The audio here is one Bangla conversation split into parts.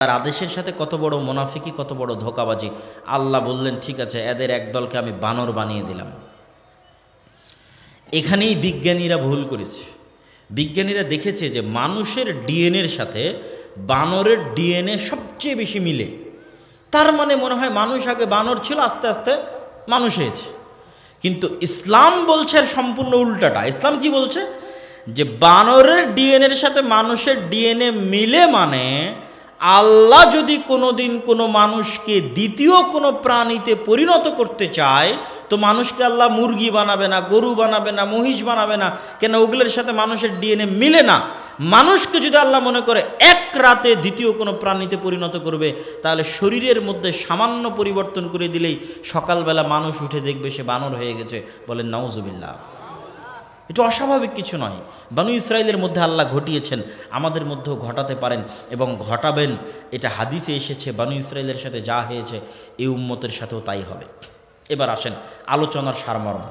তার আদেশের সাথে কত বড় মোনাফিকি, কত বড় ধোকাবাজি। আল্লাহ বললেন, ঠিক আছে, এদের একদলকে আমি বানর বানিয়ে দিলাম। এখানেই বিজ্ঞানীরা ভুল করেছে। বিজ্ঞানীরা দেখেছে যে মানুষের ডিএনএর সাথে বানরের ডিএনএ সবচেয়ে বেশি মিলে। তার মানে মনে হয় মানুষ আগে বানর ছিল, আস্তে আস্তে মানুষ হয়েছে। কিন্তু ইসলাম বলছে সম্পূর্ণ উল্টাটা। ইসলাম কি বলছে? যে বানরের ডিএনএর সাথে মানুষের ডিএনএ মিলে মানে আল্লাহ যদি কোনো দিন কোনো মানুষকে দ্বিতীয় কোনো প্রাণীতে পরিণত করতে চায়, তো মানুষকে আল্লাহ মুরগি বানাবে না, গরু বানাবে না, মহিষ বানাবে না, কেন ওগুলোর সাথে মানুষের ডিএনএ মিলে না? মানুষকে যদি আল্লাহ মনে করে এক রাতে দ্বিতীয় কোনো প্রাণীতে পরিণত করবে, তাহলে শরীরের মধ্যে সামান্য পরিবর্তন করে দিলেই সকালবেলা মানুষ উঠে দেখবে সে বানর হয়ে গেছে। বলেন, নাউজুবিল্লাহ। এটা অস্বাভাবিক কিছু নয়। বানু ইসরায়েলের মধ্যে আল্লাহ ঘটিয়েছেন, আমাদের মধ্যেও ঘটাতে পারেন এবং ঘটাবেন। এটা হাদিসে এসেছে, বানু ইসরায়েলের সাথে যা হয়েছে এই উম্মতের সাথেও তাই হবে। এবার আসেন আলোচনার সারমর্ম।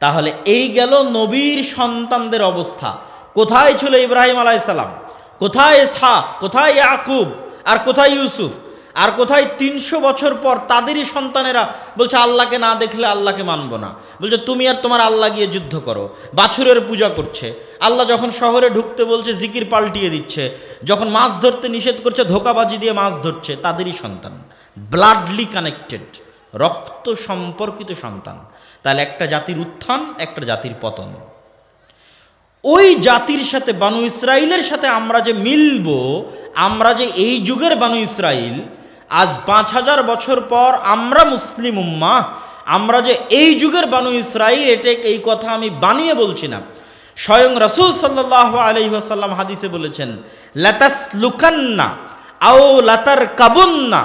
তাহলে এই গেল নবীর সন্তানদের অবস্থা। কোথায় ছিল ইব্রাহিম আলাইসাল্লাম কোথায় ইসহাক? কোথায় ইয়াকুব? আর কোথায় ইউসুফ? আর কোথায় তিনশো বছর পর তাদেরই সন্তানেরা বলছে, আল্লাহকে না দেখলে আল্লাহকে মানবো না। বলছে, তুমি আর তোমার আল্লাহ গিয়ে যুদ্ধ করো, বাছুরের পূজা করছে। আল্লাহ যখন শহরে ঢুকতে বলছে, জিকির পাল্টিয়ে দিচ্ছে, যখন মাছ ধরতে নিষেধ করছে, ধোকাবাজি দিয়ে মাছ ধরছে, তাদেরই সন্তান ব্লাডলি কানেক্টেড রক্ত সম্পর্কিত সন্তান। তাহলে একটা জাতির উত্থান, একটা জাতির পতন। ওই জাতির সাথে বানু ইসরায়েলের সাথে আমরা যে মিলব, আমরা যে এই যুগের বানু ইসরায়েল আজ পাঁচ হাজার বছর পর আমরা মুসলিম উম্মা আমরা যে এই যুগের বানু ইসরায়েল এটা এই কথা আমি বানিয়ে বলছি না। স্বয়ং রসুল সাল্লাহ আলহিহাসাল্লাম হাদিসে বলেছেন লাতাস লুকান্না আও লাতার কাবুন্না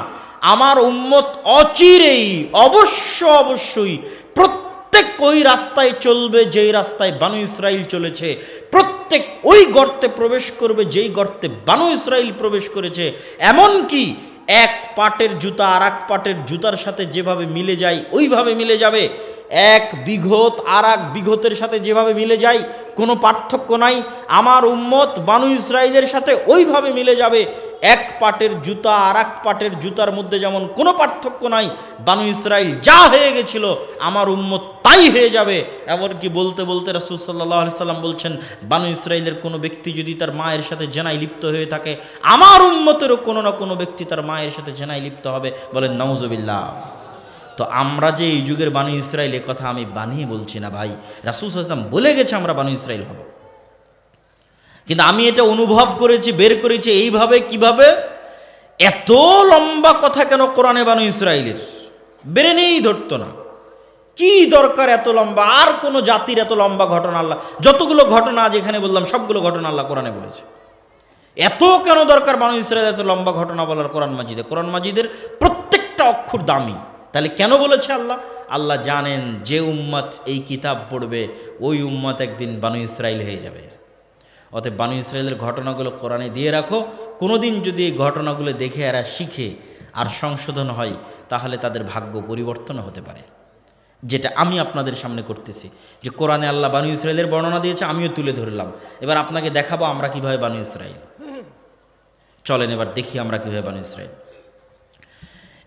আমার উম্মত অচিরেই, অবশ্য অবশ্যই প্রত্যেক ওই রাস্তায় চলবে, যেই রাস্তায় বানু ইসরায়েল চলেছে। প্রত্যেক ওই গর্তে প্রবেশ করবে, যেই গর্তে বানু ইসরায়েল প্রবেশ করেছে। এমন কি এক পাটের জুতা আর এক পাটের জুতার সাথে যেভাবে মিলে যায়, ওইভাবে মিলে যাবে। এক বিঘত আর এক বিঘতের সাথে যেভাবে মিলে যায়, কোনো পার্থক্য নাই। আমার উম্মত বানু ইসরায়েলের সাথে ওইভাবে মিলে যাবে। এক পাটের জুতা আর এক পাটের জুতার মধ্যে যেমন কোনো পার্থক্য নাই, বানু ইসরায়েল যা হয়ে গেছিল, আমার উম্মত তাই হয়ে যাবে। এমনকি বলতে বলতে রাসুল সাল্লাহ সাল্লাম বলছেন, বানু ইসরায়েলের কোনো ব্যক্তি যদি তার মায়ের সাথে জেনায় লিপ্ত হয়ে থাকে, আমার উম্মতেরও কোনো না কোনো ব্যক্তি তার মায়ের সাথে জেনায় লিপ্ত হবে বলেন নওজবিল্লা তো আমরা যে এই যুগের বানু ইসরায়েল কথা আমি বানিয়ে বলছি না ভাই, রাসুল সাল্লাম বলে গেছে আমরা বানু ইসরায়েল হব। কিন্তু আমি এটা অনুভব করেছি, বের করেছি এইভাবে, কীভাবে? এত লম্বা কথা কেন কোরআনে বানু ইসরায়েলের বেড়ে নেই, ধরতো না। কি দরকার এত লম্বা? আর কোনো জাতির এত লম্বা ঘটনা আল্লাহ? যতগুলো ঘটনা এখানে বললাম, সবগুলো ঘটনা আল্লাহ কোরআনে বলেছে। এত কেন দরকার বানু ইসরায়েল এত লম্বা ঘটনা বলার কোরআন মাজিদে? কোরআন মাজিদের প্রত্যেকটা অক্ষর দামি। তাহলে কেন বলেছে আল্লাহ? আল্লাহ জানেন যে উম্মত এই কিতাব পড়বে, ওই উম্মত একদিন বানু ইসরায়েল হয়ে যাবে। অতএব বানু ইসরায়েলের ঘটনাগুলো কোরআনে দিয়ে রাখো। কোনোদিন যদি এই ঘটনাগুলো দেখে এরা শিখে আর সংশোধন হয়, তাহলে তাদের ভাগ্য পরিবর্তন হতে পারে। যেটা আমি আপনাদের সামনে করতেছি, যে কোরআনে আল্লাহ বানু ইসরায়েলের বর্ণনা দিয়েছে, আমিও তুলে ধরলাম। এবার আপনাকে দেখাবো আমরা কীভাবে বানু ইসরায়েল। চলেন এবার দেখি আমরা কীভাবে বানু ইসরায়েল।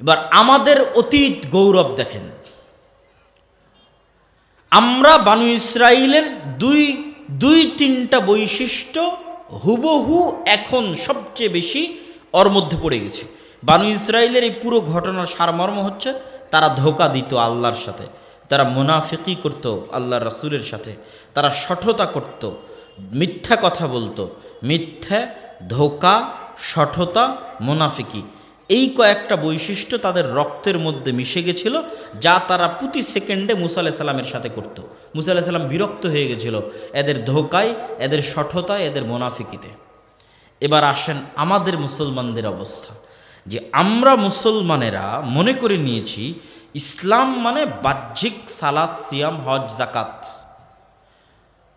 এবার আমাদের অতীত গৌরব দেখেন। আমরা বানু ইসরায়েলের দুই দুই তিনটা বৈশিষ্ট্য হুবহু এখন সবচেয়ে বেশি ওর মধ্যে পড়ে গেছে। বানু ইসরায়েলের এই পুরো ঘটনার সারমর্ম হচ্ছে তারা ধোকা দিত আল্লাহর সাথে, তারা মুনাফিকি করত আল্লাহর রাসুলের সাথে, তারা সঠতা করত, মিথ্যা কথা বলতো, মিথ্যা, ধোকা, সঠতা, মুনাফিকি। এই কয়েকটা বৈশিষ্ট্য তাদের রক্তের মধ্যে মিশে গেছিল, যা তারা প্রতি সেকেন্ডে মুসা আলাহ সাল্লামের সাথে করত। মুসা আলাহ সাল্লাম বিরক্ত হয়ে গেছিল এদের ধোকায়, এদের সঠতায়, এদের মোনাফিকিতে। এবার আসেন আমাদের মুসলমানদের অবস্থা, যে আমরা মুসলমানেরা মনে করে নিয়েছি, ইসলাম মানে বাহ্যিক সালাত, সিয়াম, হজ জাকাত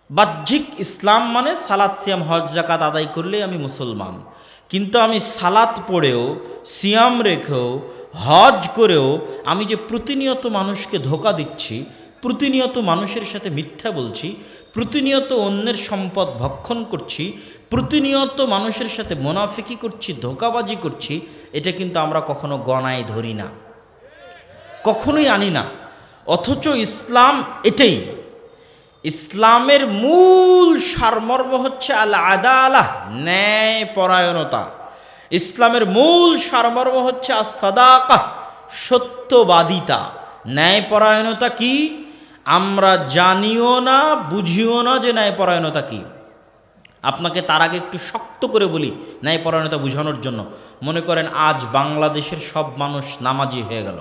বাহ্যিক ইসলাম মানে সালাত, সিয়াম, হজ জাকাত আদায় করলেই আমি মুসলমান। কিন্তু আমি সালাত পড়েও, সিয়াম রেখেও, হজ করেও আমি যে প্রতিনিয়ত মানুষকে ধোকা দিচ্ছি, প্রতিনিয়ত মানুষের সাথে মিথ্যা বলছি, প্রতিনিয়ত অন্যের সম্পদ ভক্ষণ করছি, প্রতিনিয়ত মানুষের সাথে মোনাফিকি করছি, ধোকাবাজি করছি, এটা কিন্তু আমরা কখনো গণায় ধরি না। কখনোই আনি না। অথচ ইসলাম এটাই। ইসলামের মূল সারমর্ম হচ্ছে আল আদালাহ ন্যায় পরায়ণতা ইসলামের মূল সারমর্ম হচ্ছে আস সাদাকা সত্যবাদিতা। ন্যায়পরায়ণতা কি? আমরা জানিও না, বুঝিও না যে ন্যায়পরায়ণতা কি। আপনাকে তার আগে একটু শক্ত করে বলি ন্যায়পরায়ণতা বুঝানোর জন্য। মনে করেন, আজ বাংলাদেশের সব মানুষ নামাজি হয়ে গেল।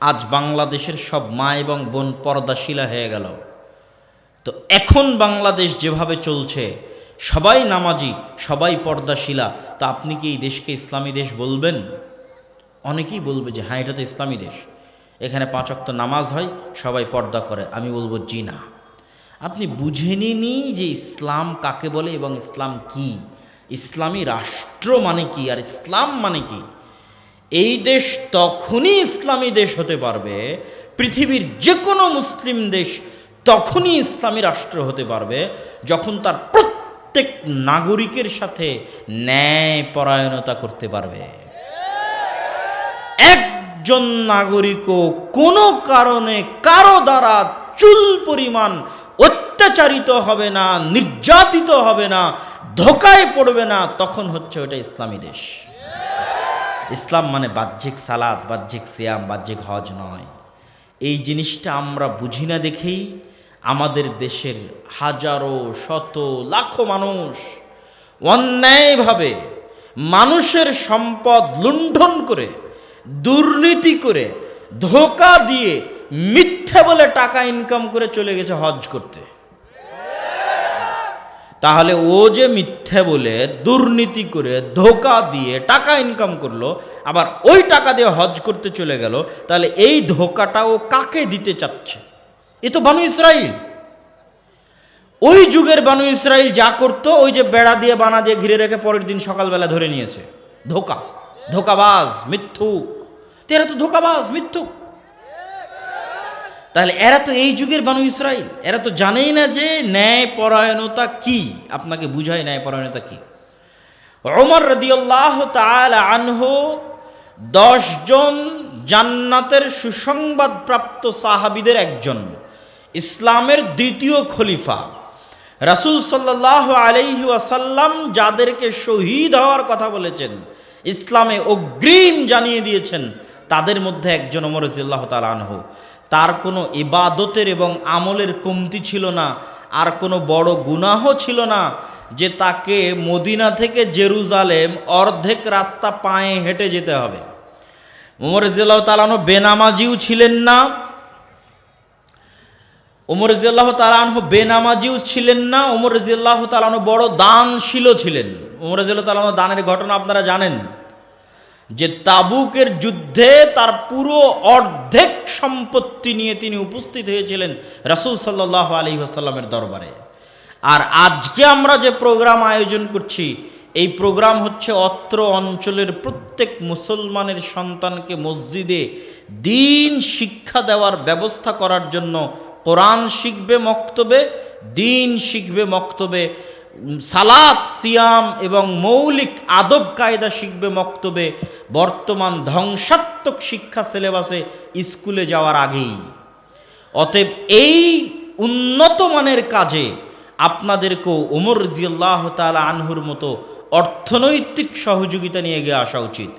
আজ বাংলাদেশের সব মা এবং বোন পর্দাশিলা হয়ে গেল। তো এখন বাংলাদেশ যেভাবে চলছে, সবাই নামাজি, সবাই পর্দাশীলা, তা আপনি কি এই দেশকে ইসলামী দেশ বলবেন? অনেকেই বলবে যে হ্যাঁ এটা তো ইসলামী দেশ। এখানে পাঁচ অক্ত নামাজ হয়, সবাই পর্দা করে। আমি বলব জি না। আপনি বুঝে নিনই যে ইসলাম কাকে বলে এবং ইসলাম কি? ইসলামী রাষ্ট্র মানে কি? আর ইসলাম মানে কি? এই দেশ তখনই ইসলামী দেশ হতে পারবে, পৃথিবীর যে কোনো মুসলিম দেশ তখনই ইসলামী রাষ্ট্র হতে পারবে যখন তার প্রত্যেক নাগরিকের সাথে ন্যায় পরায়ণতা করতে পারবে। একজন নাগরিকও কোনো কারণে কারও দ্বারা চুল পরিমাণ অত্যাচারিত হবে না, নির্যাতিত হবে না, ধোকায় পড়বে না, তখন হচ্ছে ওটা ইসলামী দেশ। ইসলাম মানে বাহ্যিক সালাদ বাহ্যিক সিয়াম, বাহ্যিক হজ নয়। এই জিনিসটা আমরা বুঝি না দেখেই আমাদের দেশের হাজারো, শত, লাখো মানুষ অন্যায়ভাবে মানুষের সম্পদ লুণ্ঠন করে, দুর্নীতি করে, ধোকা দিয়ে মিথ্যে বলে টাকা ইনকাম করে চলে গেছে হজ করতে। তাহলে ও যে মিথ্যে বলে, দুর্নীতি করে, ধোকা দিয়ে টাকা ইনকাম করল, আবার ওই টাকা দিয়ে হজ করতে চলে গেল, তাহলে এই ধোকাটা ও কাকে দিতে চাচ্ছে? এ তো বানু ইসরাইল। ওই যুগের বানু ইসরাইল যা করতো, ওই যে বেড়া দিয়ে, বানা দিয়ে ঘিরে রেখে পরের দিন সকালবেলা ধরে নিয়েছে। ধোকা, ধোকাবাজ, মিথ্যুক। এরা তো ধোকাবাজ, মিথ্যুক। তাহলে এরা তো এই যুগের বানু ইসরাইল। এরা তো জানেই না যে ন্যায় পরায়ণতা কি। আপনাকে বুঝায় ন্যায় পরায়ণতা কি। ওমর রদিয়াল্লাহ আনহ দশজন জান্নাতের সুসংবাদ প্রাপ্ত সাহাবিদের একজন। ইসলামের দ্বিতীয় খলিফা। রাসূল সাল্লাহ আলাইহি ওয়াসাল্লাম যাদেরকে শহীদ হওয়ার কথা বলেছেন, ইসলামে অগ্রিম জানিয়ে দিয়েছেন, তাদের মধ্যে একজন ওমর রাজিয়াল্লাহ তাল আনহু। তার কোনো ইবাদতের এবং আমলের কমতি ছিল না, আর কোনো বড় গুনাহ ছিল না যে তাকে মদিনা থেকে জেরুজালেম অর্ধেক রাস্তা পায়ে হেঁটে যেতে হবে। উমর জিল্লাহ তালানো বেনামাজিও ছিলেন না উমর জিল্লাহ তালানহ বেনামাজিও ছিলেন না উমর জিল্লাহ তালানো বড় দানশীলও ছিলেন। উমর জিল্লাহ তালানো দানের ঘটনা আপনারা জানেন যে তাবুকের যুদ্ধে তার পুরো অর্ধেক সম্পত্তি নিয়ে তিনি উপস্থিত হয়েছিলেন রাসুল সাল্লাহ আলী আসাল্লামের দরবারে। আর আজকে আমরা যে প্রোগ্রাম আয়োজন করছি, এই প্রোগ্রাম হচ্ছে অত্র অঞ্চলের প্রত্যেক মুসলমানের সন্তানকে মসজিদে দিন শিক্ষা দেওয়ার ব্যবস্থা করার জন্য কোরআন শিখবে মক্তবে, দিন শিখবে মক্তবে, সালাত, সিয়াম এবং মৌলিক আদব কায়দা শিখবে মক্তবে, বর্তমান ধ্বংসাত্মক শিক্ষা সিলেবাসে স্কুলে যাওয়ার আগেই। অতএব এই উন্নত মানের কাজে আপনাদেরকেও ওমর জিয়াল্লাহ তালা আনহুর মতো অর্থনৈতিক সহযোগিতা নিয়ে গিয়ে আসা উচিত।